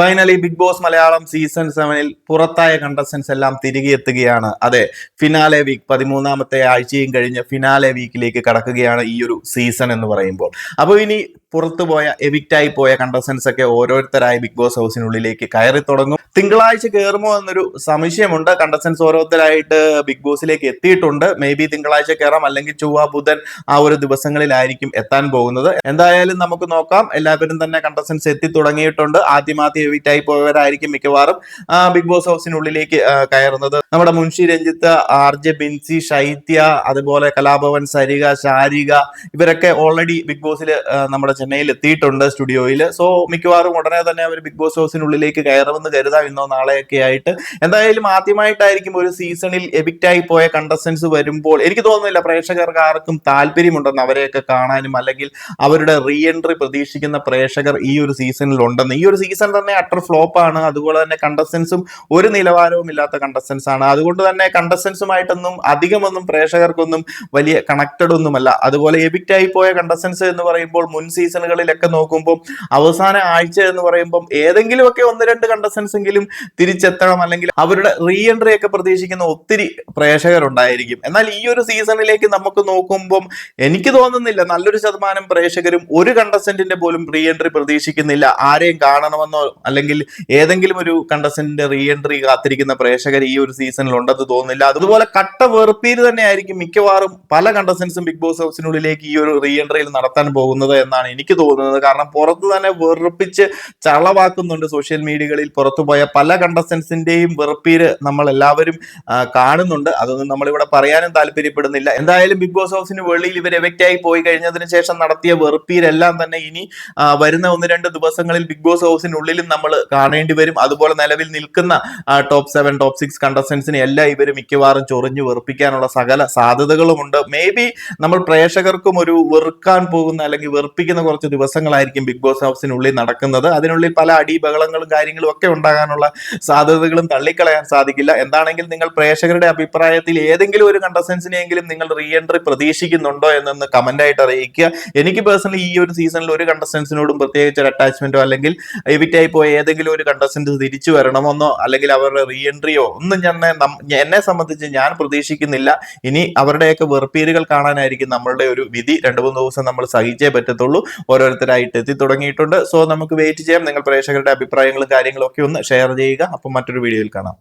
Finally big boss Malayalam season സെവനിൽ പുറത്തായ contestants എല്ലാം തിരികെ എത്തുകയാണ്. അതെ ഫിനാലെ വീക്ക് പതിമൂന്നാമത്തെ ആഴ്ചയും കഴിഞ്ഞ് ഫിനാലെ വീക്കിലേക്ക് കടക്കുകയാണ് ഈ ഒരു സീസൺ എന്ന് പറയുമ്പോൾ. അപ്പോൾ ഇനി പുറത്തുപോയ എവിക്റ്റായി പോയ കണ്ടസ്റ്റൻസ് ഒക്കെ ഓരോരുത്തരായി ബിഗ് ബോസ് ഹൗസിനുള്ളിലേക്ക് കയറി തുടങ്ങും. തിങ്കളാഴ്ച കയറുമോ എന്നൊരു സംശയമുണ്ട്. കണ്ടസ്റ്റൻസ് ഓരോരുത്തരായിട്ട് ബിഗ് ബോസിലേക്ക് എത്തിയിട്ടുണ്ട്. മേ ബി തിങ്കളാഴ്ച കയറാം അല്ലെങ്കിൽ ചൊവ്വ ബുധൻ ആ ഒരു ദിവസങ്ങളിലായിരിക്കും എത്താൻ പോകുന്നത്. എന്തായാലും നമുക്ക് നോക്കാം. എല്ലാവരും തന്നെ കണ്ടസ്റ്റൻസ് എത്തി തുടങ്ങിയിട്ടുണ്ട്. ആദ്യമാദ്യം എവിറ്റായി പോയവരായിരിക്കും മിക്കവാറും. ബിഗ് ബോസ് ഹൗസിനുള്ളിലേക്ക് കയറുന്നത്. നമ്മുടെ മുൻഷി രഞ്ജിത്ത് ആർ ജെ ബിൻസി ശൈത്യ അതുപോലെ കലാഭവൻ സരിക ശാരിക ഇവരൊക്കെ ഓൾറെഡി ബിഗ് ബോസിൽ നമ്മുടെ ചെന്നൈയിൽ എത്തിയിട്ടുണ്ട് സ്റ്റുഡിയോയിൽ. സോ മിക്കവാറും ഉടനെ തന്നെ അവർ ബിഗ് ബോസ് ഹൗസിനുള്ളിലേക്ക് കയറുമെന്ന് കരുതാം ഇന്നോ നാളെയൊക്കെ ആയിട്ട്. എന്തായാലും ആദ്യമായിട്ടായിരിക്കും ഒരു സീസണിൽ എബിക്റ്റായി പോയ കണ്ടസ്റ്റൻസ് വരുമ്പോൾ. എനിക്ക് തോന്നുന്നില്ല പ്രേക്ഷകർക്ക് ആർക്കും താല്പര്യമുണ്ടെന്ന് അവരെയൊക്കെ കാണാനും അല്ലെങ്കിൽ അവരുടെ റീ എൻട്രി പ്രതീക്ഷിക്കുന്ന പ്രേക്ഷകർ ഈ ഒരു സീസണിൽ ഉണ്ടെന്ന് ഈ ഒരു സീസൺ തന്നെ അട്ടർ ഫ്ലോപ്പ് ആണ്. അതുപോലെ തന്നെ കണ്ടസ്റ്റൻസും ഒരു നിലവാരവും ഇല്ലാത്ത കണ്ടസ്റ്റൻസ് ആണ്. അതുകൊണ്ട് തന്നെ കണ്ടസ്റ്റൻസുമായിട്ടൊന്നും അധികമൊന്നും പ്രേക്ഷകർക്കൊന്നും വലിയ കണക്റ്റഡ് ഒന്നുമല്ല. അതുപോലെ എബിക്റ്റ് ആയി പോയ കണ്ടസ്റ്റൻസ് എന്ന് പറയുമ്പോൾ മുൻ സീസണുകളിലൊക്കെ നോക്കുമ്പോൾ അവസാന ആഴ്ച എന്ന് പറയുമ്പോൾ ഏതെങ്കിലുമൊക്കെ ഒന്ന് രണ്ട് കണ്ടസ്റ്റൻസ് എങ്കിലും തിരിച്ചെത്തണം അല്ലെങ്കിൽ അവരുടെ റീ എൻട്രി ഒക്കെ പ്രതീക്ഷിക്കുന്ന ഒത്തിരി പ്രേക്ഷകരുണ്ടായിരിക്കും. എന്നാൽ ഈ ഒരു സീസണിലേക്ക് നമുക്ക് നോക്കുമ്പം എനിക്ക് തോന്നുന്നില്ല നല്ലൊരു ശതമാനം പ്രേക്ഷകരും ഒരു കണ്ടസ്റ്റന്റിന്റെ പോലും റീ എൻട്രി പ്രതീക്ഷിക്കുന്നില്ല. ആരെയും കാണണമെന്നോ അല്ലെങ്കിൽ ഏതെങ്കിലും ഒരു കണ്ടസ്റ്റന്റിന്റെ റീ എൻട്രി കാത്തിരിക്കുന്ന പ്രേക്ഷകർ ഈ ഒരു സീസണിൽ ഉണ്ടെന്ന് തോന്നുന്നില്ല. അതുപോലെ കട്ട വെറുപ്പീര് തന്നെയായിരിക്കും മിക്കവാറും പല കണ്ടസ്റ്റൻസും ബിഗ് ബോസ് ഹൗസിനുള്ളിലേക്ക് ഈ ഒരു റീ എൻട്രിയിൽ നടത്താൻ പോകുന്നത് എന്നാണ് എനിക്ക് തോന്നുന്നത്. കാരണം പുറത്ത് തന്നെ വെറുപ്പിച്ച് ചളവാക്കുന്നുണ്ട് സോഷ്യൽ മീഡിയകളിൽ പുറത്തുപോയ പല കണ്ടസ്റ്റൻസിന്റെയും വെറുപ്പീര് നമ്മൾ എല്ലാവരും കാണുന്നുണ്ട്. അതൊന്നും നമ്മളിവിടെ പറയാനും താല്പര്യപ്പെടുന്നില്ല. എന്തായാലും ബിഗ് ബോസ് ഹൗസിന് വെളിയിൽ ഇവർ എവക്റ്റ് ആയി പോയി കഴിഞ്ഞതിന് ശേഷം നടത്തിയ വെറുപ്പീരെല്ലാം തന്നെ ഇനി വരുന്ന ഒന്ന് രണ്ട് ദിവസങ്ങളിൽ ബിഗ് ബോസ് ഹൗസിനുള്ളിലും നമ്മൾ കാണേണ്ടി വരും. അതുപോലെ നിലവിൽ നിൽക്കുന്ന ടോപ്പ് സെവൻ ടോപ്പ് സിക്സ് കണ്ടസ്റ്റൻസിനെ എല്ലാം ഇവർ മിക്കവാറും ചൊറിഞ്ഞു വെറുപ്പിക്കാനുള്ള സകല സാധ്യതകളുമുണ്ട്. മേ ബി നമ്മൾ പ്രേക്ഷകർക്കും ഒരു വെറുക്കാൻ പോകുന്ന അല്ലെങ്കിൽ വെറുപ്പിക്കുന്ന കുറച്ച് ദിവസങ്ങളായിരിക്കും ബിഗ് ബോസ് ഹൗസിനുള്ളിൽ നടക്കുന്നത്. അതിനുള്ളിൽ പല അടി ബഹളങ്ങളും കാര്യങ്ങളും ഒക്കെ ഉണ്ടാകാനുള്ള സാധ്യതകളും തള്ളിക്കളയാൻ സാധിക്കില്ല. എന്താണെങ്കിൽ നിങ്ങൾ പ്രേക്ഷകരുടെ അഭിപ്രായത്തിൽ ഏതെങ്കിലും ഒരു കണ്ടസ്റ്റൻസിനെങ്കിലും നിങ്ങൾ റീ എൻട്രി പ്രതീക്ഷിക്കുന്നുണ്ടോ എന്നൊന്ന് കമന്റ് ആയിട്ട് അറിയിക്കുക. എനിക്ക് പേഴ്സണലി ഈ ഒരു സീസണിൽ ഒരു കണ്ടസ്റ്റൻസിനോടും പ്രത്യേകിച്ച് ഒരു അറ്റാച്ച്മെന്റോ അല്ലെങ്കിൽ എവിറ്റായി പോയ ഏതെങ്കിലും ഒരു കണ്ടസ്റ്റന്റ് തിരിച്ചു വരണമെന്നോ അല്ലെങ്കിൽ അവരുടെ റീ എൻട്രിയോ ഒന്നും ഞാൻ എന്നെ സംബന്ധിച്ച് ഞാൻ പ്രതീക്ഷിക്കുന്നില്ല. ഇനി അവരുടെയൊക്കെ വെറുപ്പീരുകൾ കാണാനായിരിക്കും നമ്മളുടെ ഒരു വിധി. രണ്ടു മൂന്ന് ദിവസം നമ്മൾ സഹിച്ചേ പറ്റത്തുള്ളൂ. ഓരോരുത്തരായിട്ട് എത്തി തുടങ്ങിയിട്ടുണ്ട്. സോ നമുക്ക് വെയിറ്റ് ചെയ്യാം. നിങ്ങൾ പ്രേക്ഷകരുടെ അഭിപ്രായങ്ങളും കാര്യങ്ങളും ഒക്കെ ഒന്ന് ഷെയർ ചെയ്യുക. അപ്പം മറ്റൊരു വീഡിയോയിൽ കാണാം.